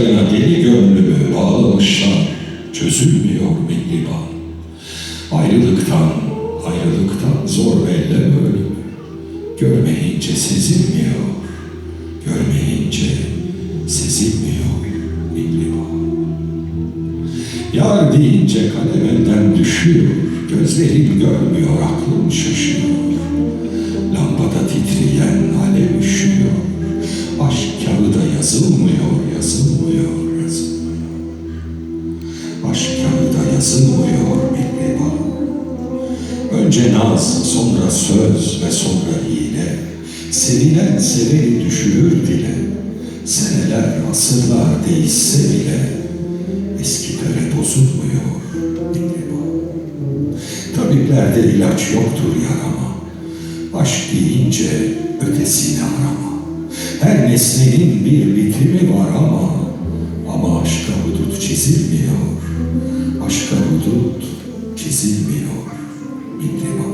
Saçlarına deli gönlümü bağlamışlar, çözülmüyor mihriban. Ayrılıktan, ayrılıktan zor belleme ölümü. Görmeyince sezilmiyor, görmeyince sezilmiyor mihriban. Yar deyince kalem elden düşüyor, gözlerim görmüyor, aklım şaşıyor. Kağıda yazılmıyor mihriban. Önce naz, sonra söz ve sonra hile. Sevilen seveni düşürür dile. Seneler, asırlar değişse bile eski töre bozulmuyor mihriban. Tabiplerde ilaç yoktur yarama. Aşk deyince ötesini arama. Her nesnenin bir bitimi var ama que se iluminou, é entregou